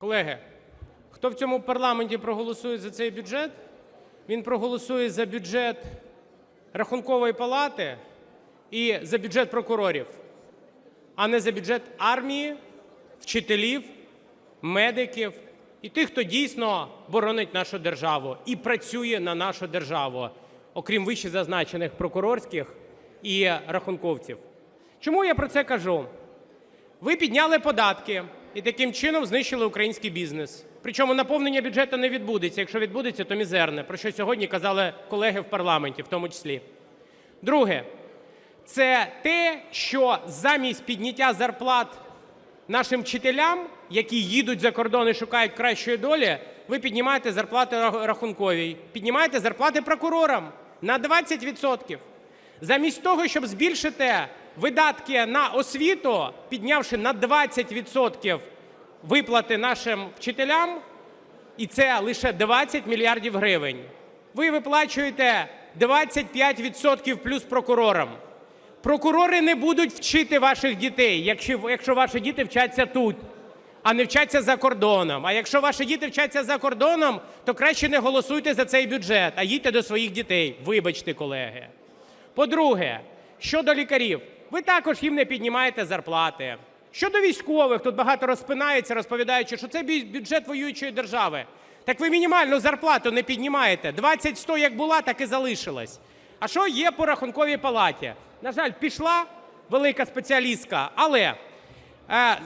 Колеги, хто в цьому парламенті проголосує за цей бюджет, він проголосує за бюджет Рахункової палати і за бюджет прокурорів, а не за бюджет армії, вчителів, медиків і тих, хто дійсно боронить нашу державу і працює на нашу державу, окрім вищезазначених прокурорських і рахунковців. Чому я про це кажу? Ви підняли податки і таким чином знищили український бізнес. Причому наповнення бюджету не відбудеться. Якщо відбудеться, то мізерне, про що сьогодні казали колеги в парламенті, в тому числі. Друге, це те, що замість підняття зарплат нашим вчителям, які їдуть за кордон і шукають кращої долі, ви піднімаєте зарплати рахунковій, піднімаєте зарплати прокурорам на 20%. Замість того, щоб збільшити видатки на освіту, піднявши на 20% виплати нашим вчителям, і це лише 20 мільярдів гривень, ви виплачуєте 25% плюс прокурорам. Прокурори не будуть вчити ваших дітей, якщо, якщо ваші діти вчаться тут, а не вчаться за кордоном. А якщо ваші діти вчаться за кордоном, то краще не голосуйте за цей бюджет, а їдьте до своїх дітей. Вибачте, колеги. По-друге, щодо лікарів, ви також їм не піднімаєте зарплати. Щодо військових, тут багато розпинається, розповідаючи, що це бю- бюджет воюючої держави. Так ви мінімальну зарплату не піднімаєте. 20-100 як була, так і залишилась. А що є по рахунковій палаті? На жаль, пішла велика спеціалістка, але е,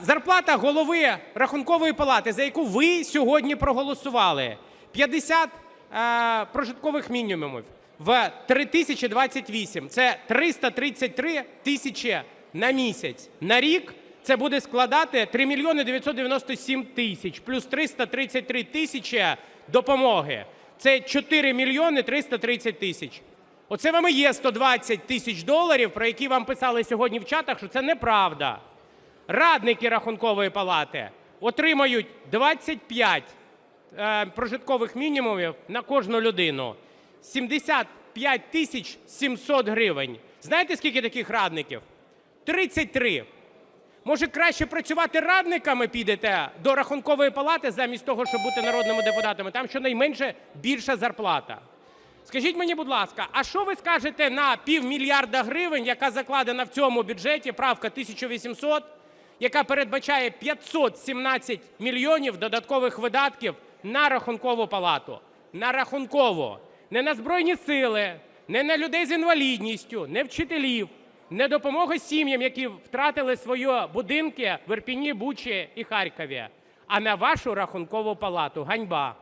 зарплата голови рахункової палати, за яку ви сьогодні проголосували, 50 е, прожиткових мінімумів в 3028. Це 333 тисячі на місяць. На рік це буде складати 3 мільйони 997 тисяч плюс 333 тисячі допомоги. Це 4 мільйони 330 тисяч. Оце вам і є 120 тисяч доларів, про які вам писали сьогодні в чатах, що це неправда. Радники рахункової палати отримають 25 е, прожиткових мінімумів на кожну людину. 75 тисяч 700 гривень. Знаєте, скільки таких радників? 33. Може, краще працювати радниками підете до рахункової палати замість того, щоб бути народними депутатами? Там щонайменше більша зарплата. Скажіть мені, будь ласка, а що ви скажете на півмільярда гривень, яка закладена в цьому бюджеті, правка 1800, яка передбачає 517 мільйонів додаткових видатків на рахункову палату? На рахункову. Не на Збройні сили, не на людей з інвалідністю, не вчителів, не допомога сім'ям, які втратили свої будинки в Ірпіні, Бучі і Харкові, а на вашу рахункову палату. Ганьба.